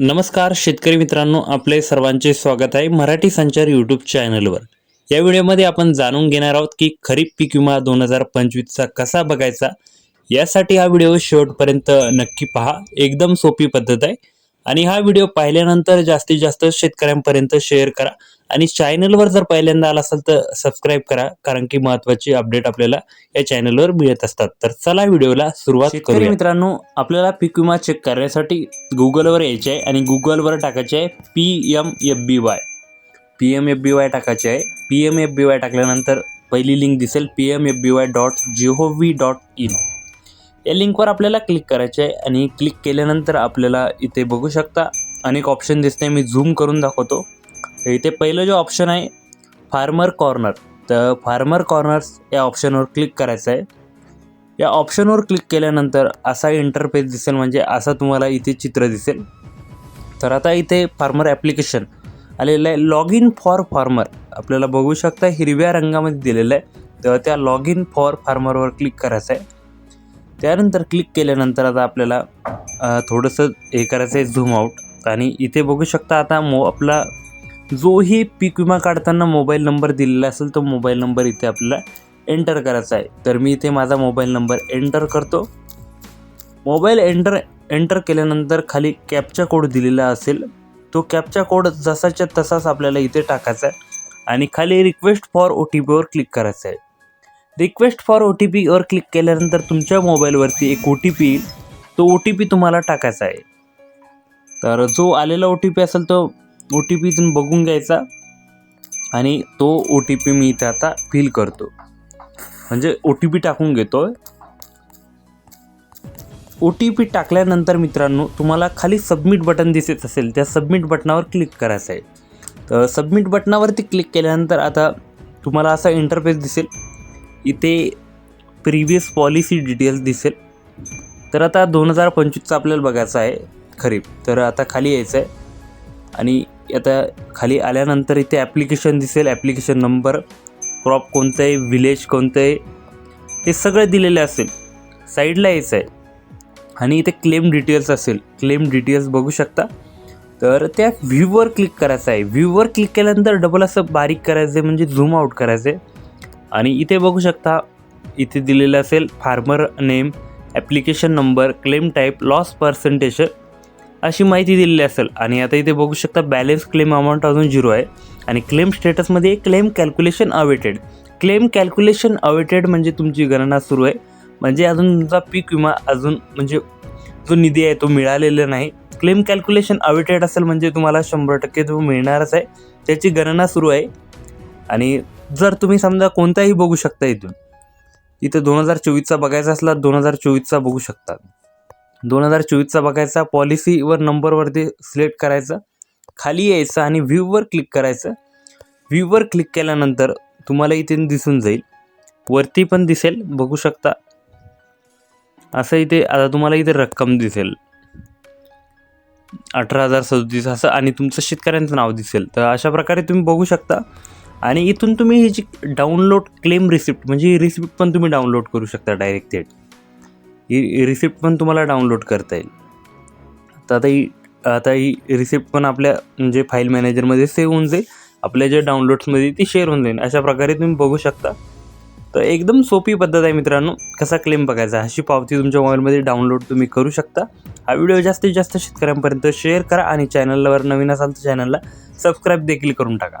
नमस्कार शेतकरी मित्रांनो आपले सर्वांचे स्वागत आहे मराठी संचार यूट्यूब चॅनलवर या व्हिडिओमध्ये आपण जाणून घेणार आहोत की खरीप पीक विमा दोन हजार पंचवीसचा कसा बघायचा? यासाठी हा व्हिडिओ शेवटपर्यंत नक्की पहा. एकदम सोपी पद्धत आहे. आणि हा व्हिडिओ पाहिल्यानंतर जास्तीत जास्त शेतकऱ्यांपर्यंत शेअर करा. आणि चॅनलवर जर पहिल्यांदा आला असेल तर सबस्क्राईब करा कारण की महत्त्वाची अपडेट आपल्याला या चॅनलवर मिळत असतात. तर चला व्हिडिओला सुरुवात करूया. मित्रांनो आपल्याला पीक विमा चेक करण्यासाठी गुगलवर यायचे आहे आणि गुगलवर टाकायचे आहे P M F B Y P M F B Y टाकायचे आहे. P M F B Y टाकल्यानंतर पहिली लिंक दिसेल P M F B Y dot G O V dot in या लिंकवर आपल्याला क्लिक करायचे आहे आणि क्लिक केल्यानंतर आपल्याला इथे बघू शकता अनेक ऑप्शन दिसते. मी झूम करून दाखवतो. तर इथे पहिलं जो ऑप्शन आहे फार्मर कॉर्नर तर फार्मर कॉर्नर्स या ऑप्शनवर क्लिक करायचं आहे. या ऑप्शनवर क्लिक केल्यानंतर असा इंटरफेस दिसेल म्हणजे असं तुम्हाला इथे चित्र दिसेल. तर आता इथे फार्मर ॲप्लिकेशन आलेलं आहे. लॉग इन फॉर फार्मर आपल्याला बघू शकता हिरव्या रंगामध्ये दिलेलं आहे. तर त्या लॉग इन फॉर फार्मरवर क्लिक करायचं आहे. त्यानंतर क्लिक केल्यानंतर आता आपल्याला थोडंसं हे करायचं आहे झूम आऊट आणि इथे बघू शकता आता मो आपला जोही पीक विमा काढताना मोबाईल नंबर दिलेला असेल तो मोबाईल नंबर इथे आपल्याला एंटर करायचा आहे. तर मी इथे माझा मोबाईल नंबर एंटर करतो. मोबाईल एंटर एंटर केल्यानंतर खाली कॅपचा कोड दिलेला असेल तो कॅपचा कोड जसाच्या तसाच आपल्याला इथे टाकायचा आहे. आणि खाली रिक्वेस्ट फॉर ओ टी पीवर क्लिक करायचं आहे. रिक्वेस्ट फॉर ओ टी पीवर क्लिक केल्यानंतर तुमच्या मोबाईलवरती एक ओ टी पी येईल. तो ओ टी पी तुम्हाला टाकायचा आहे. तर जो आलेला ओ टी पी असेल तो ओ टी पी तुम्ही बघून घ्यायचा आणि तो ओ टी पी मी इथे आता फिल करतो. म्हणजे ओ टी पी टाकून घेतो ओ टी पी टाकल्यानंतर मित्रांनो तुम्हाला खाली सबमिट बटन दिसत असेल त्या सबमिट बटनावर क्लिक करायचं आहे. तर सबमिट बटनावरती क्लिक केल्यानंतर आता तुम्हाला असा इंटरफेस दिसेल. इथे प्रिव्हियस पॉलिसी डिटेल्स दिसेल. तर आता दोन हजार पंचवीसचा आपल्याला बघायचं आहे खरीप. तर आता खाली यायचं आहे आणि आता खाली आल्यानंतर इथे ॲप्लिकेशन दिसेल. ॲप्लिकेशन नंबर क्रॉप कोणतं आहे विलेज कोणतं आहे हे सगळं दिलेलं असेल. साईडला यायचं आहे आणि इथे क्लेम डिटेल्स असेल. क्लेम डिटेल्स बघू शकता. तर त्या व्ह्यूवर क्लिक करायचं आहे. व्ह्यूवर क्लिक केल्यानंतर डबल असं बारीक करायचं आहे म्हणजे झूम आऊट करायचं आहे आणि इथे बघू शकता इथे दिलेलं असेल farmer name application number claim type loss percentage अशी माहिती दिलेली असेल. आणि आता इथे बघू शकता बॅलेन्स क्लेम अमाऊंट अजून झिरो आहे. आणि claim स्टेटसमध्ये claim calculation awaited claim calculation awaited म्हणजे तुमची गणना सुरू आहे. म्हणजे अजून तुमचा पीक विमा अजून म्हणजे जो निधी आहे तो मिळालेला नाही. क्लेम कॅल्क्युलेशन अवेटेड असेल म्हणजे तुम्हाला शंभर टक्के तो मिळणारच आहे. त्याची गणना सुरू आहे. आणि जर तुम्ही समजा कोणताही बघू शकता इथून इथं दोन हजार चोवीसचा बघायचा असला दोन हजार चोवीसचा बघू शकता. दोन हजार चोवीसचा बघायचा पॉलिसीवर नंबरवरती सिलेक्ट करायचं खाली यायचं आणि व्ह्यूवर क्लिक करायचं. व्ह्यूवर क्लिक केल्यानंतर तुम्हाला इथे दिसून जाईल. वरती पण दिसेल बघू शकता. असं इथे आता तुम्हाला इथे रक्कम दिसेल. अठरा हजार सदतीस असं आणि तुमचं शेतकऱ्यांचं नाव दिसेल. तर अशा प्रकारे तुम्ही बघू शकता. आणि इथून तुम्ही ही जी डाउनलोड क्लेम रिसिप्ट म्हणजे ही रिसिप्ट पण तुम्ही डाउनलोड करू शकता डायरेक्ट थेट ही रिसिप्ट पण तुम्हाला डाउनलोड करता येईल. तर आता ही आता ही रिसिप्ट पण आपल्या म्हणजे फाईल मॅनेजरमध्ये सेव्ह होऊन जाईल. आपल्या ज्या डाउनलोड्समध्ये ती शेअर होऊन जाईल. अशा प्रकारे तुम्ही बघू शकता. तर एकदम सोपी पद्धत आहे मित्रांनो कसा क्लेम बघायचा अशी पावती तुमच्या मोबाईलमध्ये डाउनलोड तुम्ही करू शकता. हा व्हिडिओ जास्तीत जास्त शेतकऱ्यांपर्यंत शेअर करा आणि चॅनलवर नवीन असाल तर चॅनलला सबस्क्राईब देखील करून टाका.